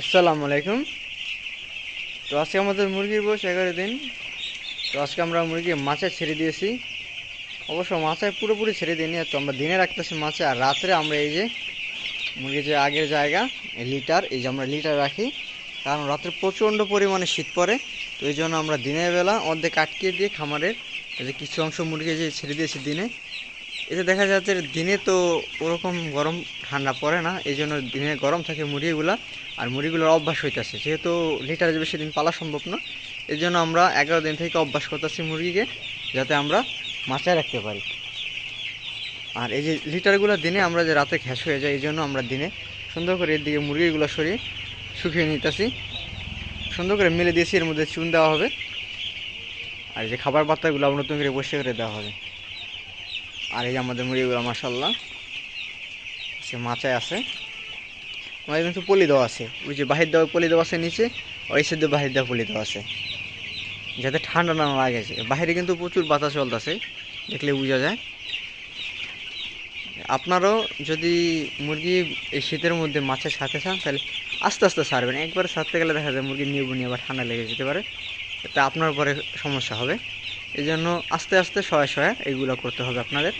আসসালামু আলাইকুম। তো আজকে আমাদের মুরগির বয়স এগারো দিন। তো আজকে আমরা মুরগি মাছে ছেড়ে দিয়েছি। অবশ্য মাছে পুরোপুরি ছেড়ে দিইনি, তো আমরা দিনে রাখতেছি মাছে। আর রাত্রে আমরা এই যে মুরগির যে আগের জায়গা লিটার, এই যে আমরা লিটার রাখি, কারণ রাত্রে প্রচণ্ড পরিমাণে শীত পড়ে। তো এই জন্য আমরা দিনের বেলা অর্ধেক আটকে দিয়ে খামারের এই যে কিছু অংশ মুরগি যে ছেড়ে দিয়েছি দিনে এতে দেখা যাচ্ছে দিনে তো ওরকম গরম ঠান্ডা পড়ে না এই জন্য দিনে গরম থাকে মুরগিগুলা আর মুরগিগুলোর অভ্যাস হইতেছে। যেহেতু লিটারে বেশি দিন পালা সম্ভব না এই জন্য আমরা এগারো দিন থেকে অভ্যাস করতেছি মুরগিকে, যাতে আমরা মাচায় রাখতে পারি। আর এই যে লিটারগুলো দিনে আমরা যে রাতে ঘ্যাস হয়ে যায় এই জন্য আমরা দিনে সুন্দর করে এর দিকে মুরগিগুলো সরিয়ে শুকিয়ে নিতেছি। সুন্দর করে মেলে দিয়েছি, এর মধ্যে চুন দেওয়া হবে। আর যে খাবার পাত্রগুলো আমরা নতুন করে বসে করে দেওয়া হবে। আর এই আমাদের মুরগিগুলো মাসাল্লাহ সে মাচায় আছে। আমাদের কিন্তু পলি দেওয়া আছে। ওই যে বাহির দেওয়া পলি দেওয়া আছে নিচে ওই সাইডে বাহির দেওয়া পলি দেওয়া আছে। যাতে ঠান্ডা না লাগে। বাইরে কিন্তু প্রচুর বাতাস চলতেছে, দেখলে বোঝা যায়। আপনারও যদি মুরগি এই শীতের মধ্যে মাছের সাথে চান, তাহলে আস্তে আস্তে ছাড়বেন। একবারে সারতে গেলে দেখা যায় মুরগি নিয়ে নিয়ে আবার ঠান্ডা লেগে যেতে পারে। এতে আপনার পরে সমস্যা হবে। এই জন্য আস্তে আস্তে শয়ে শয়ে এইগুলো করতে হবে আপনাদের।